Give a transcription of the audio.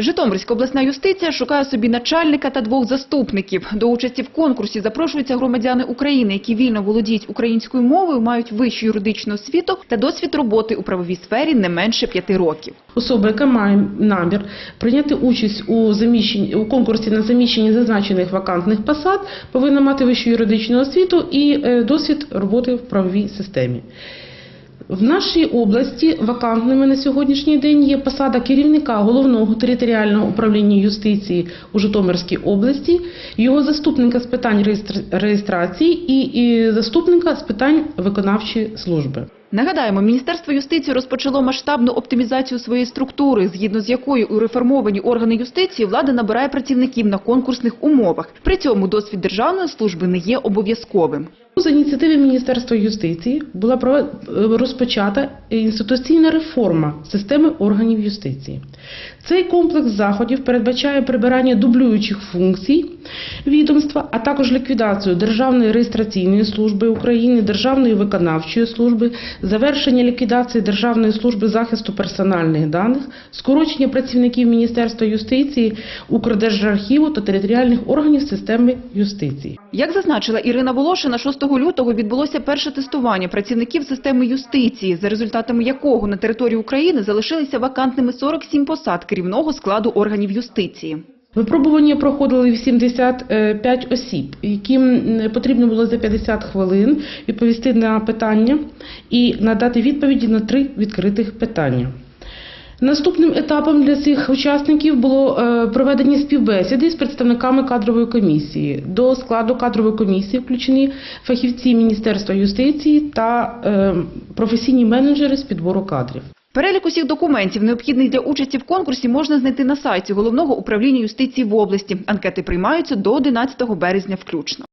Житомирська обласна юстиція шукає собі начальника та двох заступників. До участі в конкурсі запрошуються громадяни України, які вільно володіють українською мовою, мають вищу юридичну освіту та досвід роботи у правовій сфері не менше п'яти років. Особа, яка має намір прийняти участь у заміщенні у конкурсі на заміщення зазначених вакантних посад, повинна мати вищу юридичну освіту і е, досвід роботи в правовій системі. В нашій області вакантними на сьогоднішній день є посада керівника головного територіального управління юстиції у Житомирській області, його заступника з питань реєстр- реєстрації і заступника з питань виконавчої служби. Нагадаємо, Міністерство юстиції розпочало масштабну оптимізацію своєї структури, згідно з якою у реформовані органи юстиції влада набирає працівників на конкурсних умовах. При цьому досвід державної служби не є обов'язковим. За ініціативи Міністерства юстиції була розпочата інституційна реформа системи органів юстиції. Цей комплекс заходів передбачає прибирання дублюючих функцій відомства, а також ліквідацію Державної реєстраційної служби України, Державної виконавчої служби, завершення ліквідації Державної служби захисту персональних даних, скорочення працівників Міністерства юстиції, Укрдержархіву та територіальних органів системи юстиції. Як зазначила Ірина Волошина, 6 лютого відбулося перше тестування працівників системи юстиції, за результатами якого на території України залишилися вакантними 47 посад керівного складу органів юстиції. Випробування проходили 85 осіб, яким потрібно було за 50 хвилин відповісти на питання і надати відповіді на три відкритих питання. Наступним етапом для цих учасників було е, проведення співбесіди з представниками кадрової комісії. До складу кадрової комісії включені фахівці Міністерства юстиції та е, професійні менеджери з підбору кадрів. Перелік усіх документів, необхідних для участі в конкурсі, можна знайти на сайті Головного управління юстиції в області. Анкети приймаються до 11 березня включно.